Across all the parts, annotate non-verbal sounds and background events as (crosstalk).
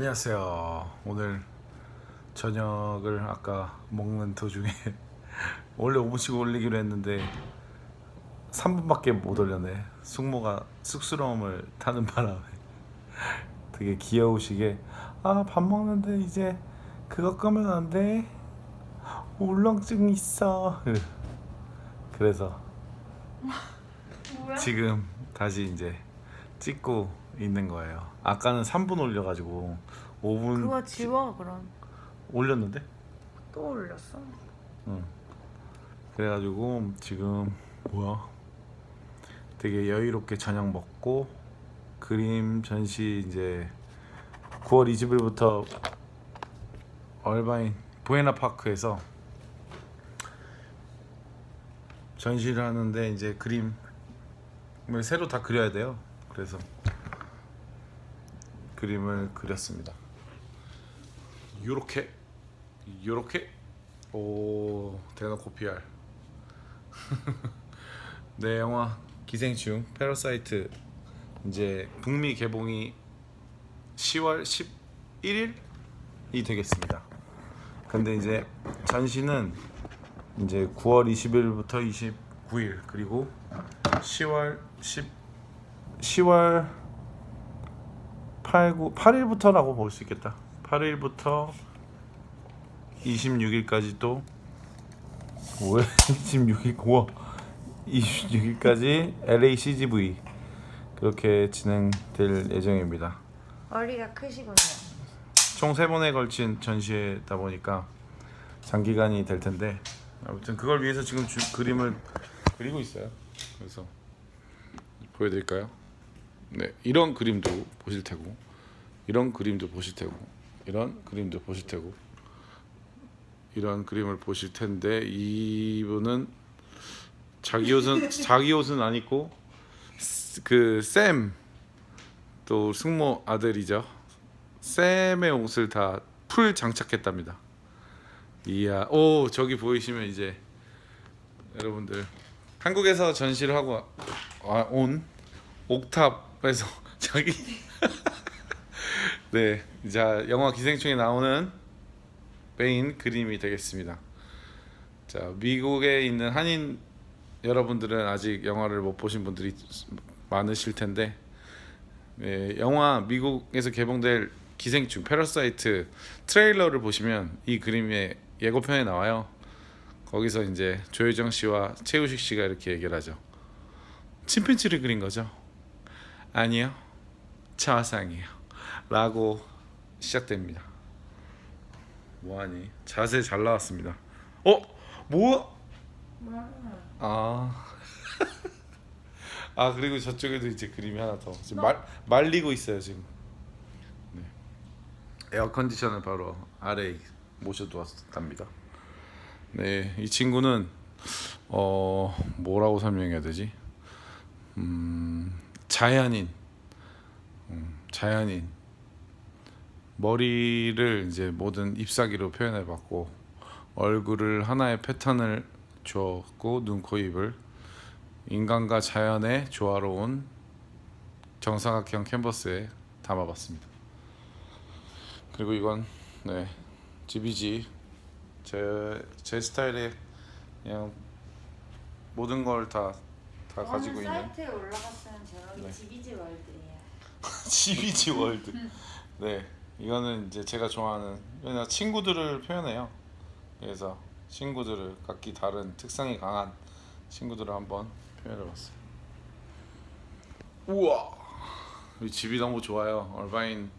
안녕하세요. 오늘 저녁을 아까 먹는 도중에 (laughs) 원래 5분씩 올리기로 했는데 3분밖에 못 올렸네. 숙모가 쑥스러움을 타는 (laughs) 바람에 되게 귀여우시게 아 밥 먹는데 이제 그거 끄면 안 돼. 울렁증 있어. (laughs) 그래서 뭐야? 지금 다시 이제 찍고 있는 거예요. 아까는 3분 올려가지고 5분 그거 지워 그럼 올렸는데? 또 올렸어? 응. 그래가지고 지금 뭐야? 되게 여유롭게 저녁 먹고 그림 전시 이제 9월 20일부터 얼바인 부에나 파크에서 전시를 하는데 이제 그림을 새로 다 그려야 돼요. 그래서 그림을 그렸습니다. 요렇게 요렇게 오 대놓고 PR (laughs) 네 영화 기생충 패러사이트 이제 북미 개봉이 10월 11일이 되겠습니다. 근데 이제 전시는 이제 9월 20일부터 29일 그리고 10월 10 10월 8, 9, 8일부터라고 볼 수 있겠다. 8일부터 26일까지 또 5월 26일 우와 26일까지 LA CGV 그렇게 진행될 예정입니다. 머리가 크시군요 총 세 번에 걸친 전시회다 보니까 장기간이 될 텐데 아무튼 그걸 위해서 지금 주, 그림을 그리고 있어요. 그래서 보여드릴까요? 네, 이런 그림도 보실 테고, 이런 그림도 보실 테고, 이런 그림도 보실 테고, 이런 그림을 보실 텐데 이분은 자기 옷은 (laughs) 자기 옷은 안 입고 그샘또 승모 아들이죠. 샘의 옷을 다 풀 장착했답니다. 이야, 오 저기 보이시면 이제 여러분들 한국에서 전시를 하고 와- 온 옥탑에서 (laughs) 저기 네, 자 영화 기생충에 나오는 메인 그림이 되겠습니다. 자 미국에 있는 한인 여러분들은 아직 영화를 못 보신 분들이 많으실 텐데 네, 영화 미국에서 개봉될 기생충 패러사이트 트레일러를 보시면 이 그림의 예고편에 나와요. 거기서 이제 조효정 씨와 최우식 씨가 이렇게 얘기를 하죠. 침팬지를 그린 거죠? 아니요. 차상이에요. 라고 시작됩니다. 뭐하니? 자세 잘 나왔습니다. 어? 뭐? 아. (laughs) 아 그리고 저쪽에도 이제 그림이 하나 더 지금 말 말리고 있어요 지금. 네. 에어 컨디션을 바로 아래 모셔두었답니다. 네, 이 친구는 어 뭐라고 설명해야 되지? 음 자연인, 음, 자연인. 머리를 이제 모든 잎사귀로 표현해봤고 얼굴을 하나의 패턴을 주었고 눈, 코, 입을. 인간과 자연의 조화로운 정사각형 캔버스에 담아봤습니다. 그리고 이건 네 GBG 제, 제 스타일의 그냥 모든 걸 다 다 가지고 있는 사이트에 올라갔으면 제목이 네. GBG 월드예요 (laughs) GBG 월드. 네, 이거는 이제 제가 좋아하는 왜냐 친구들을 표현해요. 그래서 친구들을 각기 다른 특성이 강한 친구들을 한번 표현해봤어요. 우와, 이 집이 너무 좋아요. 얼바인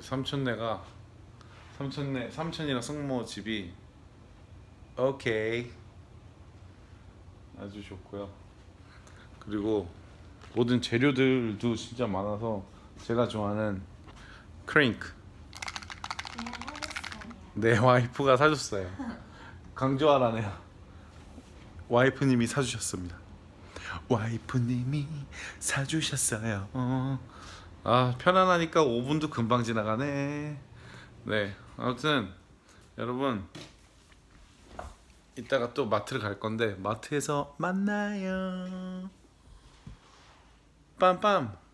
삼촌네가 삼촌네 삼촌이랑 승모 집이 오케이 아주 좋고요. 그리고 모든 재료들도 진짜 많아서 제가 좋아하는 하겠어요 내 와이프가 사줬어요. 강조하라네요. 와이프님이 사주셨습니다. 와이프님이 사주셨어요. 어. 아 편안하니까 5분도 금방 지나가네. 네 아무튼 여러분 이따가 또 마트를 갈 건데 마트에서 만나요 Pam, pam.